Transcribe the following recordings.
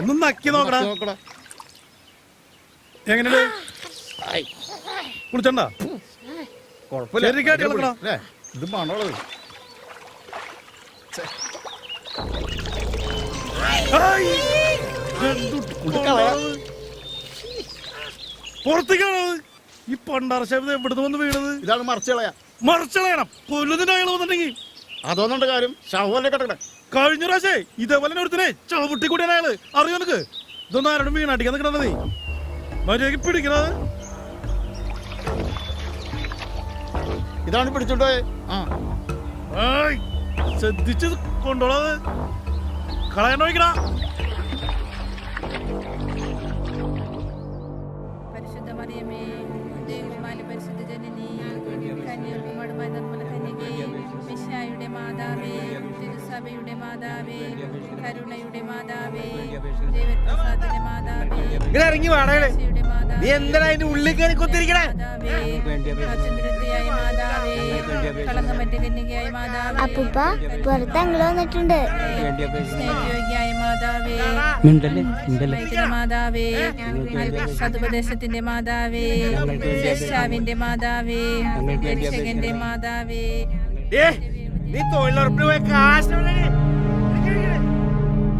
ഒന്ന് നക്കി നോക്കടാ. നോക്കടാ. എങ്ങനെയുണ്ട്? കുളിച്ചണ്ട? കുഴപ്പമില്ല. ശരിക്കായിട്ട് കിടക്കടാ. ഇത് മണോളത് ആയ്. എന്തു കൊണ്ടാണ്? പുറത്തേക്കാണ് ഈ പണ്ടാറ ശബ്ദം എവിടുന്ന് വന്ന് വീണത്? ഇതാണ് മറിച്ചളയാ മറിച്ചളയണം കൊല്ലുന്നതിന് അയാൾ വന്നിട്ടുണ്ടെങ്കിൽ അതോന്നുണ്ട് കാര്യം. ശവല്ലേ കിടക്കണേ കഴിഞ്ഞ പ്രാവശ്യേ ഇതേപോലെ ഒരുത്തിനെ ചവിട്ടി കൂടിയാണ് അയാൾ. അറിയോ നിനക്ക്? ഇതൊന്നും ആരോടും വീണാട്ടിക്കാൻ നിൽക്കണത് നീ. മര്യാദയ്ക്ക് പിടിക്കണത് ഇതാണ് പിടിച്ചോട്ടെ. ശ്രദ്ധിച്ച് കൊണ്ടോളത് കളയണ്ട വയ്ക്കണ പരിശുദ്ധ മറിയമേ ദേവമാല പരിശുദ്ധ ജനനി കന്യാകുമാരുമായ നിർമ്മല കന്യകേ മിശായുടെ മാതാവേ തിരുസഭയുടെ മാതാവേ കരുണയുടെ മാതാവേ ദേവപ്രസാദിന്റെ മാതാവേ ഇങ്ങനെ ഇറങ്ങി വാടകളെ മാതാവേ നീ എന്തിനാ അതിന്റെ ഉള്ളിൽ കയറി കുത്തിരിക്കണേ മാതാവേ അത്യന്തരത്തെയായ മാതാവേ കളങ്കമറ്റ കന്യകയായ മാതാവേ. അപ്പൂപ്പ പുറത്ത് അങ്ങൾ വന്നിട്ടുണ്ട്. സ്നേഹയോഗ്യായ മാതാവേ. മിണ്ടല്ലേ മിണ്ടല്ലേ? വൈദ്യുത മാതാവേ. സതുപദേശത്തിന്റെ മാതാവേ. ശാവിന്റെ മാതാവേ. രക്ഷകന്റെ മാതാവേ. ഏ നീ തൊഴിലുറപ്പിന് പോയ കാശ് എവിടെയാണ്?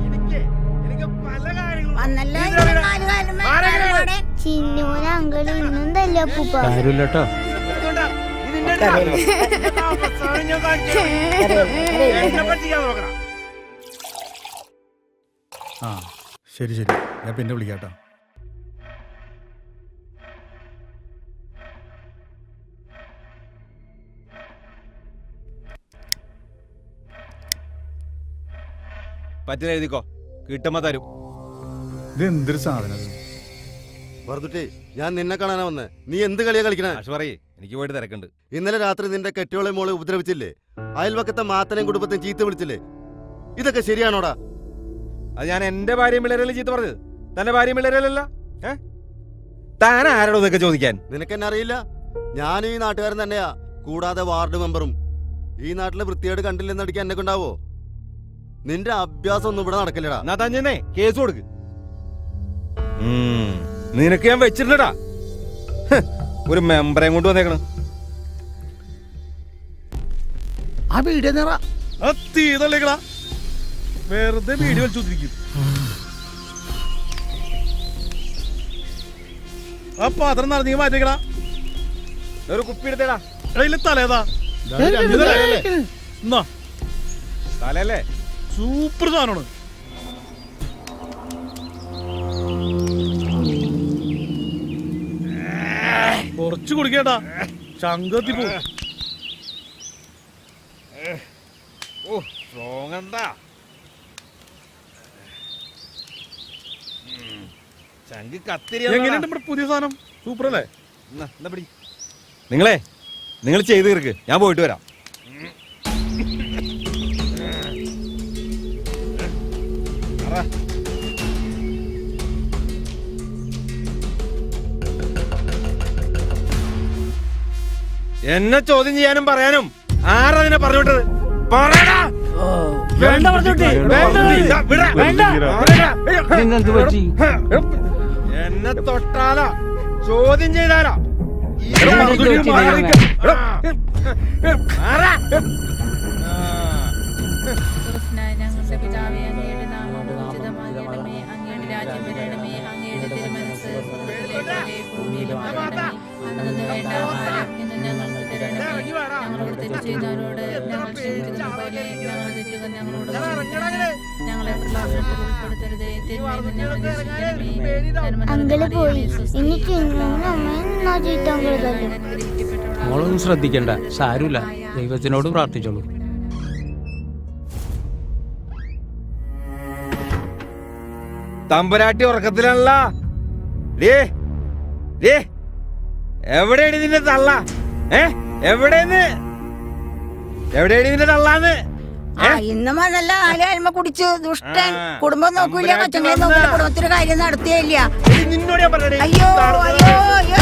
എനിക്ക് എനിക്ക് പല കാര്യങ്ങളും. വന്നല്ലോ നീ ഇതുവരെ ആരെങ്കിലും ചിന്നൂന് അങ്കിൾ ഇന്നും തല്ലോ അപ്പൂപ്പ. കാര്യമില്ല കേട്ടോ ആ ശരി ശരി. ഞാൻ പിന്നെ വിളിക്കാട്ടോ. പറ്റില്ല എഴുതിക്കോ. കിട്ടുമ്പോ തരും. ഇത് എന്തൊരു സാധനം? വെറുതെ ഞാൻ നിന്നെ കാണാനാ വന്നേ. നീ എന്ത് കളിയാ കളിക്കണേ? പറയേ എനിക്ക് പോയിട്ട് തിരക്കുണ്ട്. ഇന്നലെ രാത്രി നിന്റെ കെട്ടിയോളെ മോളെ ഉപദ്രവിച്ചില്ലേ? അയൽവക്കത്തെ മാത്തനെയും കുടുംബത്തെയും ചീത്ത വിളിച്ചില്ലേ? ഇതൊക്കെ ശരിയാണോടാ? അത് ഞാൻ എന്റെ ഭാര്യയും പിള്ളേരല്ലേ ചീത്ത പറഞ്ഞത്? തന്റെ ഭാര്യയും പിള്ളേരല്ല ഏ? താൻ ആരോടോ ഇതൊക്കെ ചോദിക്കാൻ? നിനക്ക് എന്നെ അറിയില്ല? ഞാനും ഈ നാട്ടുകാരൻ തന്നെയാ. കൂടാതെ വാർഡ് മെമ്പറും. ഈ നാട്ടിലെ വൃത്തിയോട് കണ്ടില്ലെന്ന് അടിക്കാൻ എന്നെ കൊണ്ടാവോ? നിന്റെ അഭ്യാസം ഒന്നും ഇവിടെ നടക്കില്ലടാ. എന്നാ തന്നെ കേസ് കൊടുക്ക്. നിനക്ക് ഞാൻ വെച്ചിട്ടുണ്ടടാ. ഒരു മെമ്പറെ കൊണ്ട് വന്നേക്കണ്. ആ വീഡിയോ നിറ ആ തീ തള്ളിക്കടാ വെറുതെ വീഡിയോ വലിച്ചുകൊണ്ടിരിക്കും ആ പാത്രം നടന്നീ മാറ്റിക്കടാ ഒരു കുപ്പി എടുത്തേടാ. അതിലെ തലേതാ. തലയല്ലേ? എന്നാ തലല്ലേ സൂപ്പർ സാധനമാണ്. കുറച്ച് കുടിക്കേട്ടാ. ചങ്കത്തി പോ ഓ സ്ട്രോങ് എന്താ? ഉം, ചങ്ക് കത്തിരി എങ്ങനെയുണ്ട് നമ്മുടെ പുതിയ സാധനം? സൂപ്പർ അല്ലേ? നിങ്ങളെ നിങ്ങൾ ചെയ്ത് തീർക്ക്. ഞാൻ പോയിട്ട് വരാം. പറ. എന്നെ ചോദ്യം ചെയ്യാനും പറയാനും ആരാ പറഞ്ഞുവിട്ടത്? പറഞ്ഞു വിട്ടത് പറയടാ വേണ്ട പറഞ്ഞോട്ടെ വേണ്ട. നിന്നെന്ത് പറ്റി? എന്നെ തൊട്ടാലാ. ചോദ്യം ചെയ്താലാ. ഞങ്ങളുടെ പിതാവേ അങ്ങയുടെ നാമം ഉചിതമാകണമേ. അങ്ങയുടെ രാജ്യം വരണമേ. അങ്ങയുടെ തിരുമനസ് ഭൂമിയിലും വേണ്ട. തെറ്റ് ഞങ്ങൾ ക്ഷമിക്കുന്നത് പോലെ തെറ്റുകൾ ഞങ്ങളോട് ഞങ്ങളെ പ്രലോഭനത്തിൽ ഉൾപ്പെടുത്തരുതേ. മോളൊന്നും ശ്രദ്ധിക്കണ്ട. സാരമില്ല. ദൈവത്തിനോട് പ്രാർത്ഥിച്ചോളൂ. തമ്പുരാട്ടി ഉറക്കത്തിലാണല്ല. Day day. എവിടെയാണ് നിന്നെ തള്ള? ഏ എവിടെന്ന് കുടുംബം കാര്യം നടത്തിയില്ല അയ്യോ അയ്യോ അയ്യോ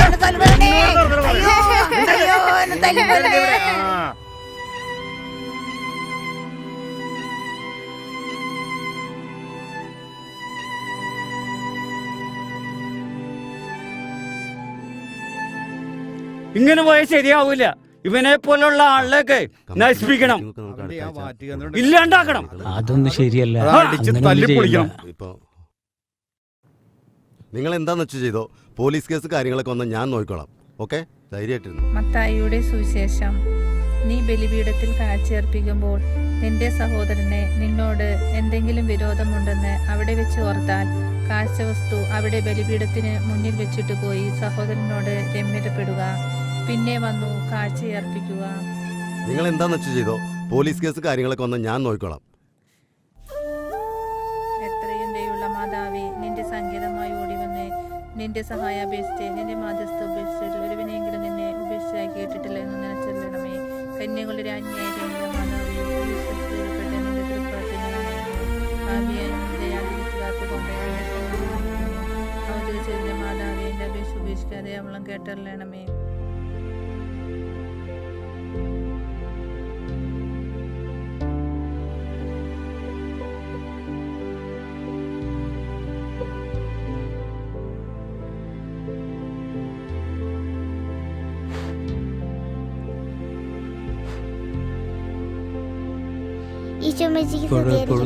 ഇങ്ങനെ പോയാൽ ശരിയാവൂല. ഇവനെ പോലുള്ള ആളിലേക്ക് നശിപ്പിക്കണം. ഇല്ലാണ്ടാക്കണം. അതൊന്നും ശരിയല്ല. നിങ്ങൾ എന്താന്ന് വെച്ച് ചെയ്തോ? പോലീസ് കേസ് കാര്യങ്ങളൊക്കെ ഒന്ന് ഞാൻ നോക്കിക്കോളാം. ഓക്കെ? ധൈര്യമായിട്ടിരുന്നു? മത്തായിയുടെ സുവിശേഷം. നീ ബലിപീഠത്തിൽ കാഴ്ചയർപ്പിക്കുമ്പോൾ നിന്റെ സഹോദരനെ നിന്നോട് എന്തെങ്കിലും വിരോധമുണ്ടെന്ന് അവിടെ വെച്ച് ഓർത്താൽ കാഴ്ചവസ്തു അവിടെ ബലിപീഠത്തിന് മുന്നിൽ വെച്ചിട്ട് പോയി സഹോദരനോട് രമ്യതപ്പെടുക. പിന്നെ വന്നു കാഴ്ചയർപ്പിക്കുക. നിങ്ങൾ എന്താന്ന് വെച്ചു ചെയ്തോ? പോലീസ് കേസ് കാര്യങ്ങളൊക്കെ ഒന്ന് ഞാൻ നോക്കിക്കോളാം. എത്രയും ദയുള്ള മാതാവേ നിന്റെ സംഗീതമായി ഓടി വന്ന്. നിന്റെ സഹായ അപേക്ഷിച്ച് നിന്റെ മാധ്യസ്ഥ ഉപേക്ഷിച്ചിട്ട് ഒരുവിനെങ്കിലും നിന്നെ ഉപേക്ഷിച്ചായി കേട്ടിട്ടില്ല എന്ന് നിലച്ചൊല്ലണമേ കന്യകളുടെ രാജ്ഞിയായ മാതാവേ വിശ്വസ്തയിൽപ്പെട്ട നിന്റെ തൃപ്രവർത്തനങ്ങളെ കൊണ്ട് അവതരിച്ചതിന്റെ മാതാവേ എന്റെ അപേക്ഷ ഉപേക്ഷിക്കാതെ അവളം കേട്ടറിയണമേ.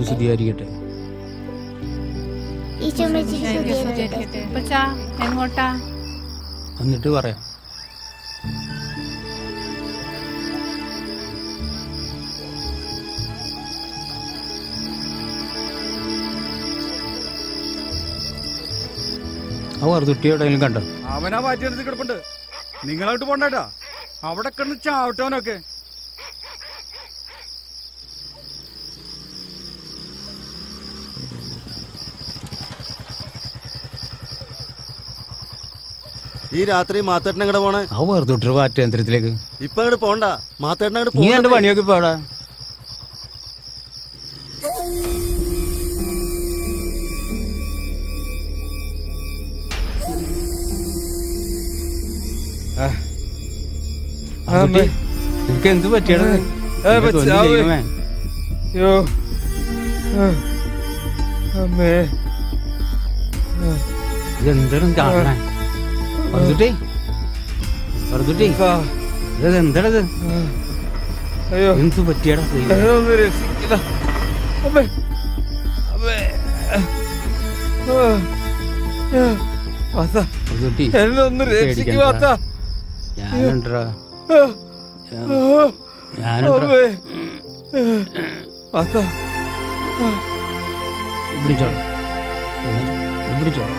സ്തുതിയായിരിക്കട്ടെ. എങ്ങോട്ടാ? എന്നിട്ട് പറയാം. എവിടെയെങ്കിലും കണ്ടോ? അവനാ മാറ്റി കിടപ്പുണ്ട്. നിങ്ങളായിട്ട് പോണ്ടേട്ടാ. അവിടെ കിടന്ന് ചാവട്ടവനൊക്കെ. ഈ രാത്രി മാത്തേട്ടൻ അങ്ങോട്ട് പോണേ? ആ വെറുതുട്ടി വാറ്റേന്ദ്രത്തിലേക്ക് ഇപ്പൊ അങ്ങോട്ട് പോണ്ട. മാത്തേട്ടൻ അങ്ങോട്ട് നീ എന്റെ പണിയൊക്കെ പോടാ. നിനക്ക് എന്ത് പറ്റിയത് ഏ, പച്ചാവേ. വെറുതുട്ടി ആ. ഇത് എന്താണത് അയ്യോ എന്ത് പറ്റിയടാ രക്ഷിക്കടാ. അമ്മേ അമ്മേ ആ. ആ. വാത്താ, വെറുതുട്ടി എന്നെ ഒന്ന് രക്ഷിക്ക് പേടിക്കണ്ട. വാത്താ. ഞാനുണ്ടടാ ആ. ഞാൻ- ആ. ഞാനുണ്ടടാ അമ്മേ വാത്താ. പിടിച്ചോളൂ പിടിച്ചോളൂ